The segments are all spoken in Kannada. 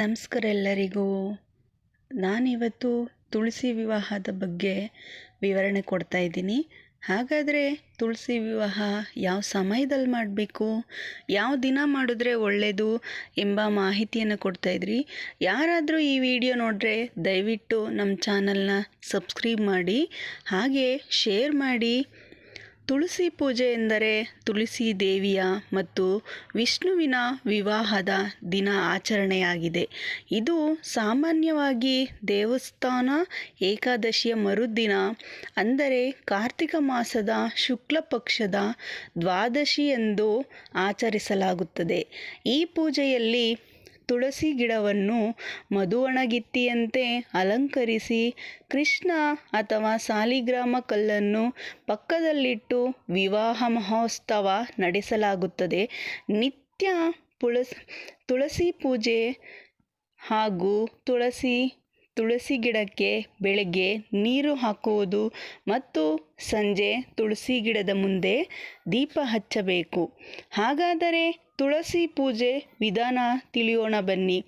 ನಮಸ್ಕಾರ ಎಲ್ಲರಿಗೂ. ನಾನಿವತ್ತು ತುಳಸಿ ವಿವಾಹದ ಬಗ್ಗೆ ವಿವರಣೆ ಕೊಡ್ತಾ ಇದ್ದೀನಿ. ಹಾಗಾದರೆ ತುಳಸಿ ವಿವಾಹ ಯಾವ ಸಮಯದಲ್ಲಿ ಮಾಡಬೇಕು? ಯಾವ ದಿನ ಮಾಡಿದ್ರೆ ಒಳ್ಳೆಯದು ಎಂಬ ಮಾಹಿತಿಯನ್ನು ಕೊಡ್ತಾ ಇದ್ರಿ. ಯಾರಾದರೂ ಈ ವಿಡಿಯೋ ನೋಡಿದ್ರೆ ದಯವಿಟ್ಟು ನಮ್ಮ ಚಾನಲ್ನ ಸಬ್ಸ್ಕ್ರೈಬ್ ಮಾಡಿ, ಹಾಗೆ ಶೇರ್ ಮಾಡಿ. ತುಳಸಿ ಪೂಜೆ ಎಂದರೆ ತುಳಸಿ ದೇವಿಯ ಮತ್ತು ವಿಷ್ಣುವಿನ ವಿವಾಹದ ದಿನ ಆಚರಣೆಯಾಗಿದೆ. ಇದು ಸಾಮಾನ್ಯವಾಗಿ ದೇವಸ್ಥಾನ, ಏಕಾದಶಿಯ ಮರುದಿನ, ಅಂದರೆ ಕಾರ್ತಿಕ ಮಾಸದ ಶುಕ್ಲ ಪಕ್ಷದ ದ್ವಾದಶಿ ಎಂದು ಆಚರಿಸಲಾಗುತ್ತದೆ. ಈ ಪೂಜೆಯಲ್ಲಿ ತುಳಸಿ ಗಿಡವನ್ನು ಮಧುವಣಗಿತ್ತಿಯಂತೆ ಅಲಂಕರಿಸಿ ಕೃಷ್ಣ ಅಥವಾ ಸಾಲಿಗ್ರಾಮ ಕಲ್ಲನ್ನು ಪಕ್ಕದಲ್ಲಿಟ್ಟು ವಿವಾಹ ಮಹೋತ್ಸವ ನಡೆಸಲಾಗುತ್ತದೆ. ನಿತ್ಯ ಪುಳಸ್, ತುಳಸಿ ಪೂಜೆ ಹಾಗೂ ತುಳಸಿ ತುಳಸಿ ಗಿಡಕ್ಕೆ ಬೆಳಗ್ಗೆ ನೀರು ಹಾಕುವುದು ಮತ್ತು ಸಂಜೆ ತುಳಸಿ ಗಿಡದ ಮುಂದೆ ದೀಪ ಹಚ್ಚಬೇಕು. ಹಾಗಾದರೆ ತುಳಸಿ ಪೂಜೆ ವಿಧಾನ ತಿಳಿಯೋಣ ಬನ್ನಿ.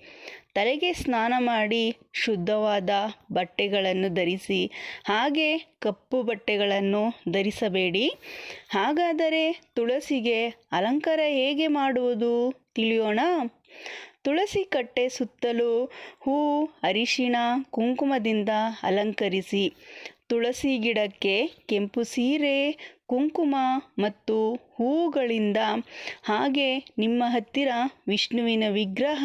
ತಲೆಗೆ ಸ್ನಾನ ಮಾಡಿ ಶುದ್ಧವಾದ ಬಟ್ಟೆಗಳನ್ನು ಧರಿಸಿ, ಹಾಗೆ ಕಪ್ಪು ಬಟ್ಟೆಗಳನ್ನು ಧರಿಸಬೇಡಿ. ಹಾಗಾದರೆ ತುಳಸಿಗೆ ಅಲಂಕಾರ ಹೇಗೆ ಮಾಡುವುದು ತಿಳಿಯೋಣ. ತುಳಸಿ ಕಟ್ಟೆ ಸುತ್ತಲೂ ಹೂ ಅರಿಶಿಣ ಕುಂಕುಮದಿಂದ ಅಲಂಕರಿಸಿ. ತುಳಸಿ ಗಿಡಕ್ಕೆ ಕೆಂಪು ಸೀರೆ, ಕುಂಕುಮ ಮತ್ತು ಹೂಗಳಿಂದ ಹಾಗೆ ನಿಮ್ಮ ಹತ್ತಿರ ವಿಷ್ಣುವಿನ ವಿಗ್ರಹ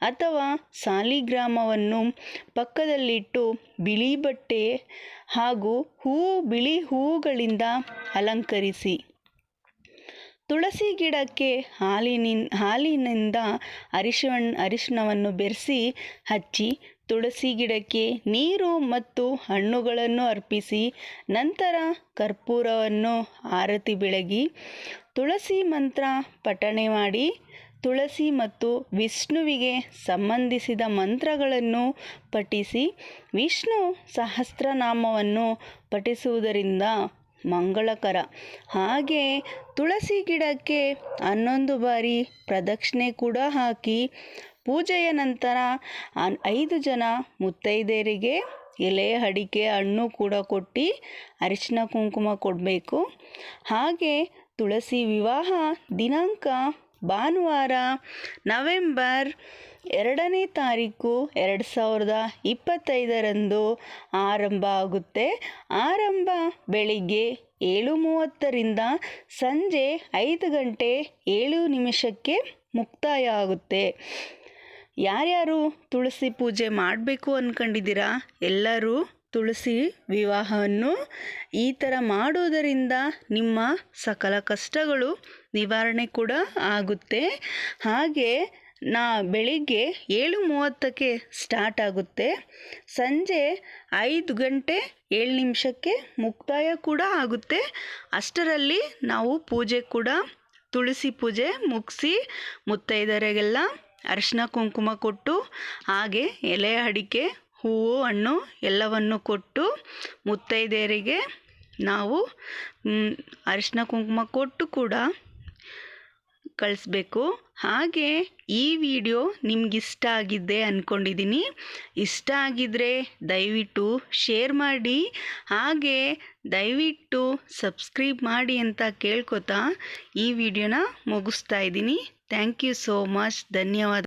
ಅಥವಾ ಸಾಲಿಗ್ರಾಮವನ್ನು ಪಕ್ಕದಲ್ಲಿಟ್ಟು ಬಿಳಿ ಬಟ್ಟೆ ಹಾಗೂ ಹೂ ಬಿಳಿ ಹೂಗಳಿಂದ ಅಲಂಕರಿಸಿ. ತುಳಸಿ ಗಿಡಕ್ಕೆ ಹಾಲಿನಿನ್, ಹಾಲಿನಿಂದ ಅರಿಶಿಣ ಅರಿಶಿಣವನ್ನು ಬೆರೆಸಿ ಹಚ್ಚಿ ತುಳಸಿ ಗಿಡಕ್ಕೆ ನೀರು ಮತ್ತು ಹಣ್ಣುಗಳನ್ನು ಅರ್ಪಿಸಿ ನಂತರ ಕರ್ಪೂರವನ್ನು ಆರತಿ ಬೆಳಗಿ ತುಳಸಿ ಮಂತ್ರ ಪಠಣೆ ಮಾಡಿ ತುಳಸಿ ಮತ್ತು ವಿಷ್ಣುವಿಗೆ ಸಂಬಂಧಿಸಿದ ಮಂತ್ರಗಳನ್ನು ಪಠಿಸಿ ವಿಷ್ಣು ಸಹಸ್ರನಾಮವನ್ನು ಪಠಿಸುವುದರಿಂದ ಮಂಗಳಕರ. ಹಾಗೆ ತುಳಸಿ ಗಿಡಕ್ಕೆ ಹನ್ನೊಂದು ಬಾರಿ ಪ್ರದಕ್ಷಿಣೆ ಕೂಡ ಹಾಕಿ ಪೂಜೆಯ ನಂತರ ಐದು ಜನ ಮುತ್ತೈದೆಯರಿಗೆ ಎಲೆ, ಅಡಿಕೆ, ಹಣ್ಣು ಕೂಡ ಕೊಟ್ಟು ಅರಿಶಿನ ಕುಂಕುಮ ಕೊಡಬೇಕು. ಹಾಗೆ ತುಳಸಿ ವಿವಾಹ ದಿನಾಂಕ ಭಾನುವಾರ ನವೆಂಬರ್ ಎರಡನೇ ತಾರೀಕು ಎರಡು ಸಾವಿರದ ಇಪ್ಪತ್ತೈದರಂದು ಆರಂಭ ಆಗುತ್ತೆ. ಆರಂಭ ಬೆಳಿಗ್ಗೆ ಏಳು ಮೂವತ್ತರಿಂದ ಸಂಜೆ ಐದು ಗಂಟೆ ಏಳು ನಿಮಿಷಕ್ಕೆ ಮುಕ್ತಾಯ ಆಗುತ್ತೆ. ಯಾರ್ಯಾರು ತುಳಸಿ ಪೂಜೆ ಮಾಡಬೇಕು ಅಂದ್ಕೊಂಡಿದ್ದೀರಾ ಎಲ್ಲರೂ ತುಳಸಿ ವಿವಾಹವನ್ನು ಈ ಥರ ಮಾಡುವುದರಿಂದ ನಿಮ್ಮ ಸಕಲ ಕಷ್ಟಗಳು ನಿವಾರಣೆ ಕೂಡ ಆಗುತ್ತೆ. ಹಾಗೆ ನಾ ಬೆಳಿಗ್ಗೆ ಏಳು ಮೂವತ್ತಕ್ಕೆ ಸ್ಟಾರ್ಟ್ ಆಗುತ್ತೆ. ಸಂಜೆ ಐದು ಗಂಟೆ ಏಳು ನಿಮಿಷಕ್ಕೆ ಮುಕ್ತಾಯ ಕೂಡ ಆಗುತ್ತೆ. ಅಷ್ಟರಲ್ಲಿ ನಾವು ಪೂಜೆ ಕೂಡ ತುಳಸಿ ಪೂಜೆ ಮುಗಿಸಿ ಮುತ್ತೈದರಿಗೆಲ್ಲ ಅರಿಶಿನ ಕುಂಕುಮ ಕೊಟ್ಟು, ಹಾಗೆ ಎಲೆ ಅಡಿಕೆ, ಹೂವು, ಹಣ್ಣು ಎಲ್ಲವನ್ನು ಕೊಟ್ಟು ಮುತ್ತೈದೆಯರಿಗೆ ನಾವು ಅರಿಶಿನ ಕುಂಕುಮ ಕೊಟ್ಟು ಕೂಡ ಕಳಿಸ್ಬೇಕು. ಹಾಗೆ ಈ ವಿಡಿಯೋ ನಿಮಗಿಷ್ಟ ಆಗಿದ್ದೆ ಅಂದ್ಕೊಂಡಿದ್ದೀನಿ ಇಷ್ಟ ಆಗಿದ್ರೆ ದಯವಿಟ್ಟು ಶೇರ್ ಮಾಡಿ. ಹಾಗೆ ದಯವಿಟ್ಟು ಸಬ್ಸ್ಕ್ರೈಬ್ ಮಾಡಿ ಅಂತ ಕೇಳ್ಕೊತಾ ಈ ವಿಡಿಯೋನ ಮುಗಿಸ್ತಾ ಇದ್ದೀನಿ. Thank you so much. ಧನ್ಯವಾದ